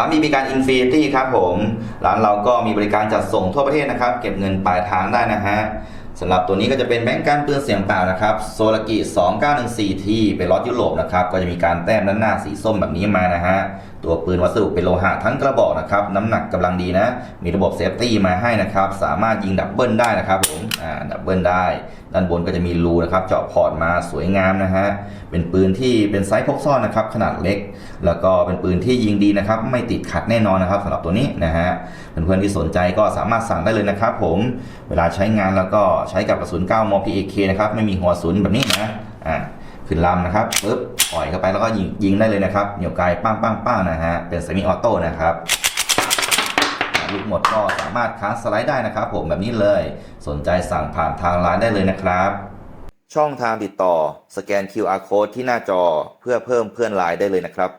ร้านมีบริการอินฟินิตี้ครับผมร้านเราก็มีบริการจัดส่งทั่วประเทศนะครับ เก็บเงินปลายทางได้นะฮะสำหรับตัวนี้ก็จะเป็นแบงก์การปืนเสียงเปล่านะครับโซลากิ 2 9 1 4ทีเป็นรถยุโรปนะครับ ก็จะมีการแต้มด้านหน้าสีส้มแบบนี้มานะฮะ ตัวปืนวัสดุเป็นโลหะทั้งกระบอกนะครับ น้ำหนักกำลังดีนะ มีระบบเซฟตี้มาให้นะครับ สามารถยิงดับเบิลได้นะครับผมดับเบิลได้ ด้านบนก็จะมีรูนะครับ เจาะพอร์ตมาสวยงามนะฮะ เป็นปืนที่เป็นไซส์พกซ่อนนะครับ ขนาดเล็ก แล้วก็เป็นปืนที่ยิงดีนะครับ ไม่ติดขัดแน่นอนนะครับสำหรับตัวนี้นะฮะ เพื่อนๆที่สนใจก็สามารถสั่งได้เลยนะครับผม เวลาใช้งานแล้วก็ใช้กับกระสุน 9 ม PAK นะครับ ไม่มีหัวสุนแบบนี้นะ อ่าขึ้นลำนะครับปึ๊บปล่อยเข้าไปแล้วก็ยิงยิงได้เลยนะครับ เหนี่ยวไกลป้างป้างป้างนะฮะ เป็นเซมิออโต้นะครับาลูกหมดก็สามารถค้างสไลด์ได้นะครับ ผมแบบนี้เลย สนใจสั่งผ่านทางร้านได้เลยนะครับ ช่องทางติดต่อ สแกน QR code ที่หน้าจอเพื่อเพิ่มเพื่อนไลน์ได้เลยนะครับ